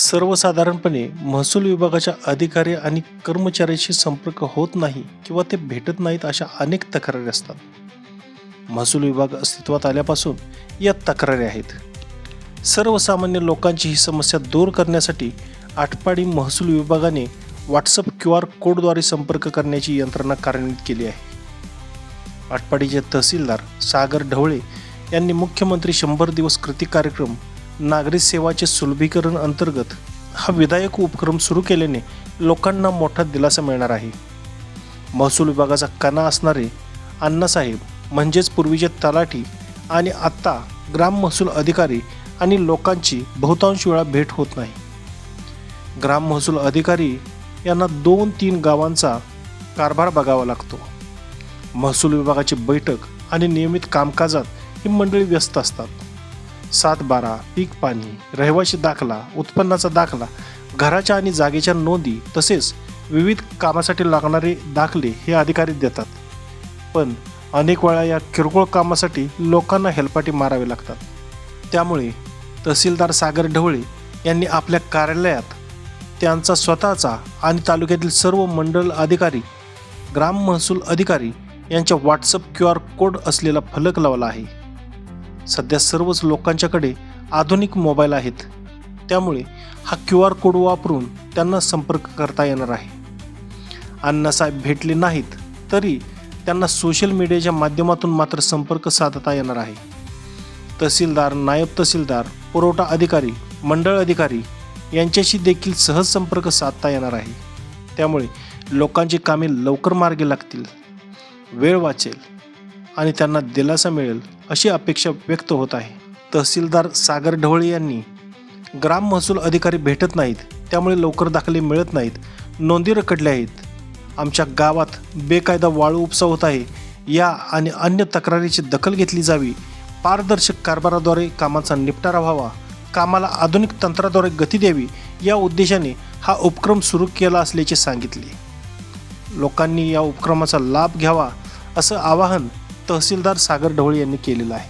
सर्वसाधारणपणे महसूल विभागाच्या अधिकारी आणि कर्मचाऱ्यांशी संपर्क होत नाही किंवा ते भेटत नाहीत अशा अनेक तक्रारी असतात. महसूल विभाग अस्तित्वात आल्यापासून या तक्रारी आहेत. सर्वसामान्य लोकांची ही समस्या दूर करण्यासाठी आटपाडी महसूल विभागाने व्हॉट्सअप क्यू आर कोडद्वारे संपर्क करण्याची यंत्रणा कार्यान्वित केली आहे. आटपाडीचे तहसीलदार सागर ढवळे यांनी मुख्यमंत्री शंभर दिवस कृती कार्यक्रम नागरी सेवाचे सुलभीकरण अंतर्गत हा विधायक उपक्रम सुरू केल्याने लोकांना मोठा दिलासा मिळणार आहे. महसूल विभागाचा कणा असणारे अण्णासाहेब म्हणजेच पूर्वीचे तलाठी आणि आत्ता ग्राम महसूल अधिकारी आणि लोकांची बहुतांश वेळा भेट होत नाही. ग्राम महसूल अधिकारी यांना दोन तीन गावांचा कारभार बघावा लागतो. महसूल विभागाची बैठक आणि नियमित कामकाजात ही मंडळी व्यस्त असतात. सात बारा पीक पाणी रहिवाशी दाखला उत्पन्नाचा दाखला घराच्या आणि जागेच्या नोंदी तसेच विविध कामासाठी लागणारे दाखले हे अधिकारी देतात. पण अनेक वेळा या किरकोळ कामासाठी लोकांना हेलपाटी मारावे लागतात. त्यामुळे तहसीलदार सागर ढवळे यांनी आपल्या कार्यालयात त्यांचा स्वतःचा आणि तालुक्यातील सर्व मंडल अधिकारी ग्राम महसूल अधिकारी यांच्या व्हॉट्सअप क्यू आर कोड असलेला फलक लावला आहे. सध्या सर्वच लोकांच्याकडे आधुनिक मोबाईल आहेत. त्यामुळे हा क्यू आर कोड वापरून त्यांना संपर्क करता येणार आहे. अण्णासाहेब भेटले नाहीत तरी त्यांना सोशल मीडियाच्या माध्यमातून मात्र संपर्क साधता येणार आहे. तहसीलदार नायब तहसीलदार पुरवठा अधिकारी मंडळ अधिकारी यांच्याशी देखील सहज संपर्क साधता येणार आहे. त्यामुळे लोकांची कामे लवकर मार्गी लागतील. वेळ वाचेल. आणि त्यांना दिलासा मिळेल अशी अपेक्षा व्यक्त होत आहे. तहसीलदार सागर ढवळे यांनी ग्राम महसूल अधिकारी भेटत नाहीत त्यामुळे लवकर दाखले मिळत नाहीत नोंदी रखडल्या आहेत. आमच्या गावात बेकायदा वाळू उपसा होत आहे. या आणि अन्य तक्रारीची दखल घेतली जावी. पारदर्शक कारभाराद्वारे कामाचा निपटारा व्हावा. कामाला आधुनिक तंत्राद्वारे गती द्यावी. या उद्देशाने हा उपक्रम सुरू केला असल्याचे सांगितले. लोकांनी या उपक्रमाचा लाभ घ्यावा असं आवाहन तहसीलदार सागर ढवळे यांनी केलेलं आहे.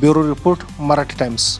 Bureau report Marathi Times.